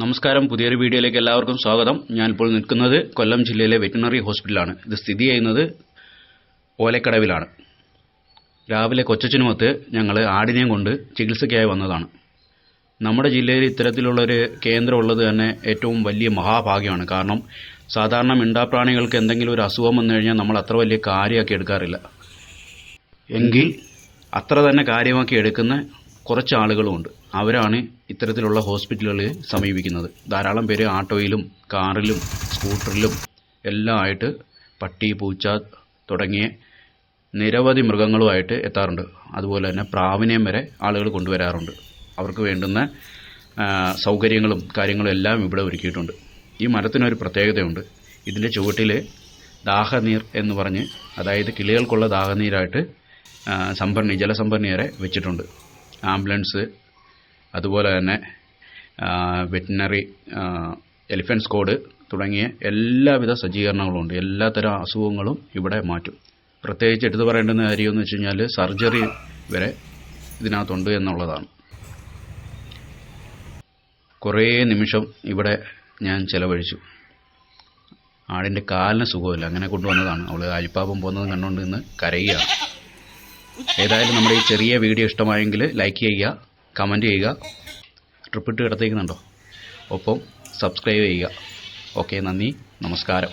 നമസ്കാരം. പുതിയൊരു വീഡിയോയിലേക്ക് എല്ലാവർക്കും സ്വാഗതം. ഞാനിപ്പോൾ നിൽക്കുന്നത് കൊല്ലം ജില്ലയിലെ വെറ്റിനറി ഹോസ്പിറ്റലാണ്. ഇത് സ്ഥിതി ചെയ്യുന്നത് ഓലക്കടവിലാണ്. രാവിലെ കൊച്ചച്ചിനുമത്ത് ഞങ്ങൾ ആടിനെയും കൊണ്ട് ചികിത്സയ്ക്കായി വന്നതാണ്. നമ്മുടെ ജില്ലയിൽ ഇത്തരത്തിലുള്ളൊരു കേന്ദ്രം ഉള്ളത് തന്നെ ഏറ്റവും വലിയ മഹാഭാഗ്യമാണ്. കാരണം സാധാരണ മിണ്ടാപ്രാണികൾക്ക് എന്തെങ്കിലും ഒരു അസുഖം വന്നു കഴിഞ്ഞാൽ നമ്മൾ അത്ര വലിയ കാര്യമാക്കി എടുക്കാറില്ല. എങ്കിൽ അത്ര തന്നെ കാര്യമാക്കി എടുക്കുന്ന കുറച്ച് ആളുകളുമുണ്ട് അവരാണ് ഇത്തരത്തിലുള്ള ഹോസ്പിറ്റലുകളെ സമീപിക്കുന്നത്. ധാരാളം പേര് ആട്ടോയിലും കാറിലും സ്കൂട്ടറിലും എല്ലാം ആയിട്ട് പട്ടി പൂച്ച തുടങ്ങിയ നിരവധി മൃഗങ്ങളുമായിട്ട് എത്താറുണ്ട്. അതുപോലെ തന്നെ പ്രാവിനെയും വരെ ആളുകൾ കൊണ്ടുവരാറുണ്ട്. അവർക്ക് വേണ്ടുന്ന സൗകര്യങ്ങളും കാര്യങ്ങളും എല്ലാം ഇവിടെ ഒരുക്കിയിട്ടുണ്ട്. ഈ മരത്തിനൊരു പ്രത്യേകതയുണ്ട്. ഇതിന്റെ ചുവട്ടിൽ ദാഹനീർ എന്ന് പറഞ്ഞ് അതായത് കിളികൾക്കുള്ള ദാഹനീരായിട്ട് സംഭരണി ജലസംഭരണി വരെ വെച്ചിട്ടുണ്ട്. ആംബുലൻസ് അതുപോലെ തന്നെ വെറ്റിനറി എലിഫന്റ് സ്ക്വാഡ് തുടങ്ങിയ എല്ലാവിധ സജ്ജീകരണങ്ങളും ഉണ്ട് എല്ലാത്തരം അസുഖങ്ങളും ഇവിടെ മാറ്റും. പ്രത്യേകിച്ച് എടുത്തു പറയേണ്ടുന്ന കാര്യം എന്ന് വെച്ച് കഴിഞ്ഞാൽ സർജറി വരെ ഇതിനകത്തുണ്ട് എന്നുള്ളതാണ്. കുറേ നിമിഷം ഇവിടെ ഞാൻ ചിലവഴിച്ചു. ആടിന്റെ കാലിന് സുഖമില്ല. അങ്ങനെ കൊണ്ടുവന്നതാണ്. അവൾ അരിപ്പാപം പോകുന്നതും കണ്ടുകൊണ്ട് ഇന്ന് കരയുകയാണ്. ഏതായാലും നമ്മുടെ ഈ ചെറിയ വീഡിയോ ഇഷ്ടമായെങ്കിൽ ലൈക്ക് ചെയ്യുക കമന്റ് ചെയ്യുക ട്രിപ്പിട്ട് കിടത്തേക്കുന്നുണ്ടോ ഒപ്പം സബ്സ്ക്രൈബ് ചെയ്യുക. ഓക്കെ നന്ദി നമസ്കാരം.